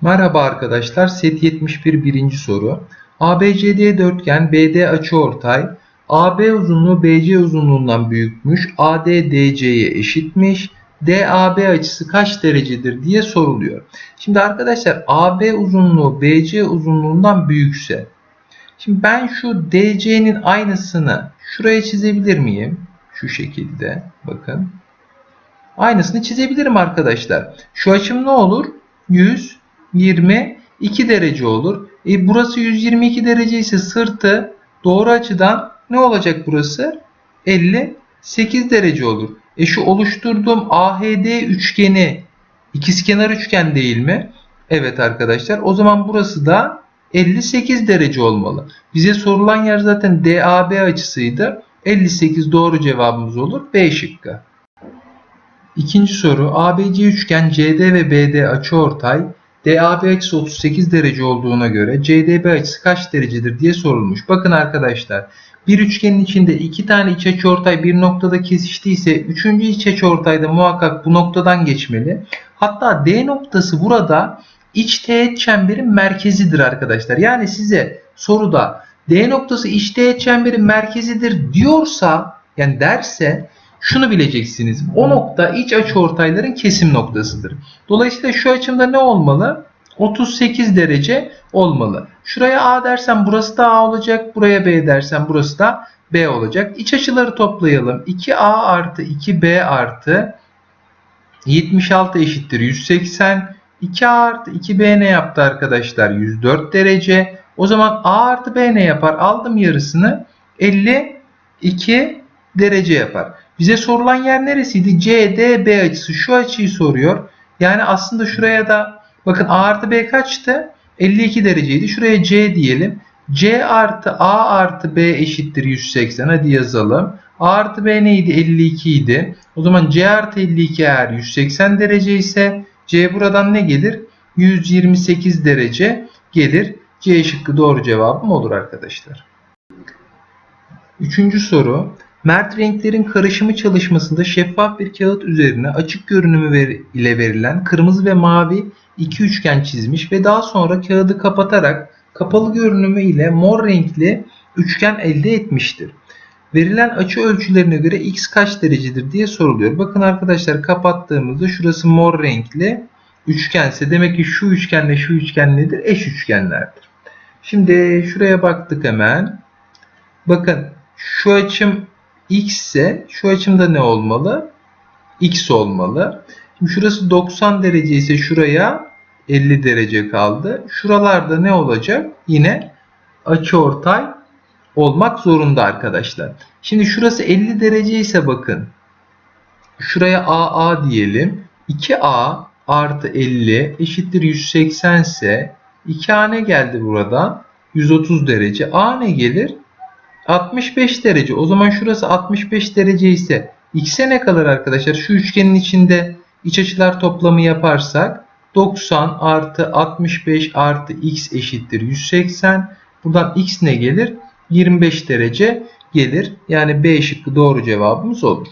Merhaba arkadaşlar. Set 71 birinci soru. ABCD dörtgen BD açıortay AB uzunluğu BC uzunluğundan büyükmüş. AD DC'ye eşitmiş. DAB açısı kaç derecedir diye soruluyor. Şimdi arkadaşlar AB uzunluğu BC uzunluğundan büyükse Şimdi ben şu DC'nin aynısını şuraya çizebilir miyim? Şu şekilde bakın. Aynısını çizebilirim arkadaşlar. Şu açım ne olur? 122 derece olur. E burası 122 derece ise sırtı doğru açıdan ne olacak burası? 58 derece olur. E şu oluşturduğum AHD üçgeni ikizkenar üçgen değil mi? Evet arkadaşlar. O zaman burası da 58 derece olmalı. Bize sorulan yer zaten DAB açısıydı. 58 doğru cevabımız olur. B şıkkı. İkinci soru ABC üçgen CD ve BD açıortay DAB açısı 38 derece olduğuna göre CDB açısı kaç derecedir diye sorulmuş. Bakın arkadaşlar bir üçgenin içinde iki tane iç açıortay bir noktada kesiştiyse üçüncü iç açıortay muhakkak bu noktadan geçmeli. Hatta D noktası burada iç teğet çemberin merkezidir arkadaşlar. Yani size soruda D noktası iç teğet çemberin merkezidir diyorsa yani derse şunu bileceksiniz. O nokta iç açıortayların kesim noktasıdır. Dolayısıyla şu açımda ne olmalı? 38 derece olmalı. Şuraya A dersen burası da A olacak. Buraya B dersen burası da B olacak. İç açıları toplayalım. 2A artı 2B artı 76 eşittir 180. 2A artı 2B ne yaptı arkadaşlar? 104 derece. O zaman A artı B ne yapar? Aldım yarısını. 52 derece yapar. Bize sorulan yer neresiydi? CDB açısı. Şu açıyı soruyor. Yani aslında şuraya da bakın A artı B kaçtı? 52 dereceydi. Şuraya C diyelim. C artı A artı B eşittir 180. Hadi yazalım. A artı B neydi? 52 idi. O zaman C artı 52 eğer 180 derece ise C buradan ne gelir? 128 derece gelir. C şıkkı doğru cevabım olur arkadaşlar. Üçüncü soru. Mert renklerin karışımı çalışmasında şeffaf bir kağıt üzerine açık görünümü ver ile verilen kırmızı ve mavi iki üçgen çizmiş ve daha sonra kağıdı kapatarak kapalı görünümü ile mor renkli üçgen elde etmiştir. Verilen açı ölçülerine göre x kaç derecedir diye soruluyor. Bakın arkadaşlar kapattığımızda şurası mor renkli üçgense demek ki şu üçgenle şu üçgen nedir? Eş üçgenlerdir. Şimdi şuraya baktık hemen. Bakın şu açım x ise şu açımda ne olmalı? x olmalı. Şimdi şurası 90 derece ise şuraya 50 derece kaldı. Şuralarda ne olacak? Yine açıortay olmak zorunda arkadaşlar. Şimdi şurası 50 derece ise bakın. Şuraya AA diyelim. 2A artı 50 eşittir 180 ise 2A ne geldi buradan? 130 derece. A ne gelir? 65 derece. O zaman şurası 65 derece ise x'e ne kalır arkadaşlar? Şu üçgenin içinde iç açılar toplamı yaparsak 90 artı 65 artı x eşittir 180. Buradan x ne gelir? 25 derece gelir. Yani B şıkkı doğru cevabımız olur.